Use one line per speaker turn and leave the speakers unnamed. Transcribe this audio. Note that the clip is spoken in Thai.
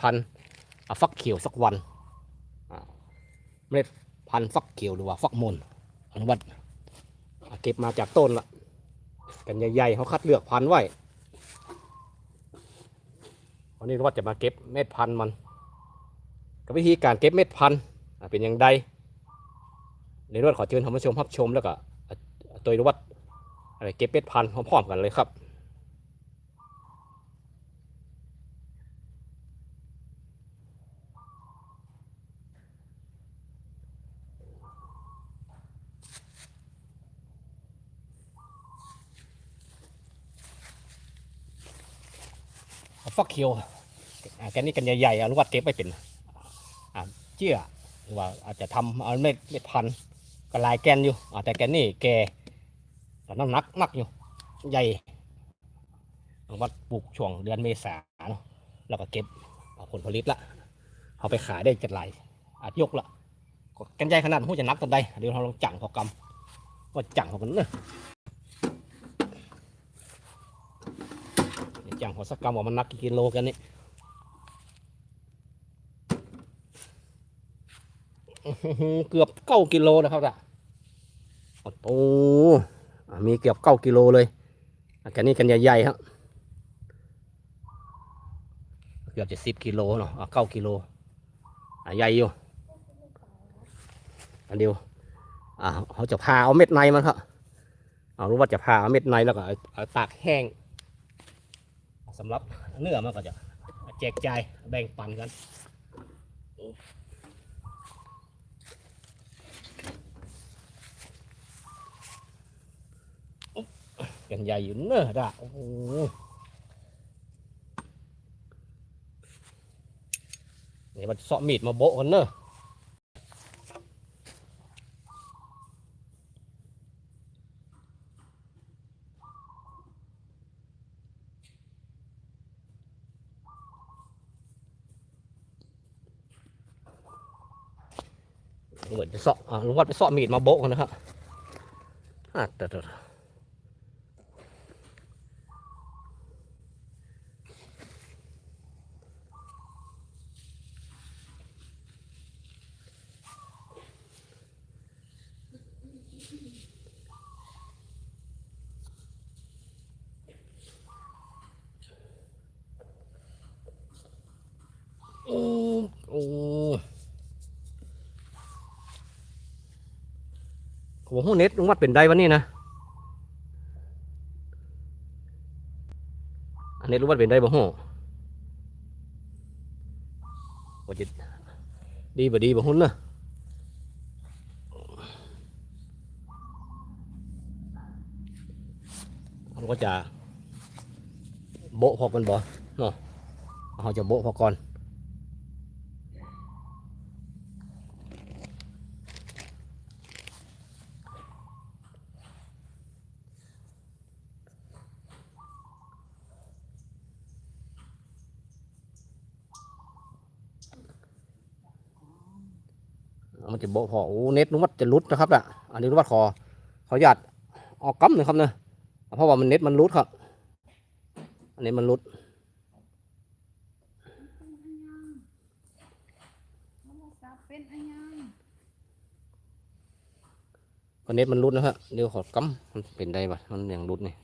พันธุ์ฟักเขียวสักวันเมล็ดพันธุ์ฟักเขียวหรือว่าฟักมนอนุวัตเก็บมาจากต้นละกันใหญ่ๆเขาคัดเลือกพันธุ์ไว้วันนี้วัตจะมาเก็บเม็ดพันธุ์มันกับวิธีการเก็บเม็ดพันธุ์เป็นอย่างใดในรวดขอเชิญท่านผู้ชมรับชมแล้วก็ตัวอนุวัตอะไรเก็บเม็ดพันธุ์พร้อมๆกันเลยครับ ฟักเขียวแกนี้กันใหญ่ๆอนุวัตเก็บไม่เป็นเจี้ยหรือว่าอาจจะทำเอาเม็ดเม็ดพันกระลายแกนอยู่แต่แกนนี่แกแต่น้ำหนักนักอยู่ใหญ่อนุวัตปลูกช่วงเดือนเมษาเนาะแล้วก็เก็บผลผลิตละเอาไปขายได้จัดหลายอาจยกละก็แกนใหญ่ขนาดหูจะนักตันใดเดี๋ยวเราลองจั่งพอกำว่าจั่งพอกันเนอะ จังหัวสกรรมว่ามันนักกี่กิโลกันนี่เกือบเก้ากิโลนะครับอะโอ้โหมีเกือบเก้ากิโลเลยอันกันนี้กันใหญ่ๆครับเกือบจะสิบกิโลเนาะเก้ากิโลใหญ่อยู่อันเดียวเขาจะพาเอาเม็ดในมันครับเอารู้ว่าจะพาเอาเม็ดในแล้วก็ตากแห้ง สำหรับเนื้อมันก็จะแจกจ่ายแบ่งปันกันกันใหญ่อยู่เนอะด่ะโอ้โหนี่มันเสาะมีดมาโบะกันเนอะ เหมือนจะเสาะอะลุงวัดไปเสาะมีดมาโบกนนะครับอะแต่แต่ โอ้โอ้ โหหูเน็ตลุงวัดเป็นได้วันนี้นะอันนี้ลุงวัดเป็นได้บ่หูว่าจะดีบ่ดีบ่หุ่นนะมันก็จะโบะพอกันบ่เนาะเขาจะโบะพอก่อน มันจะโบะพอโอ้เน็ตนุมัดจะรุดนะครับอะอันนี้นุมัดขอขออนุญาตออกกั๊มหน่อยครับเนอะเพราะว่ามันเน็ตมันรุดครับ อันนี้มันรุด
เป็
เน็ตมันรุดนะครับเดี๋ยวขอกั๊มมันเป็นได้ปะมันอย่างรุดนี่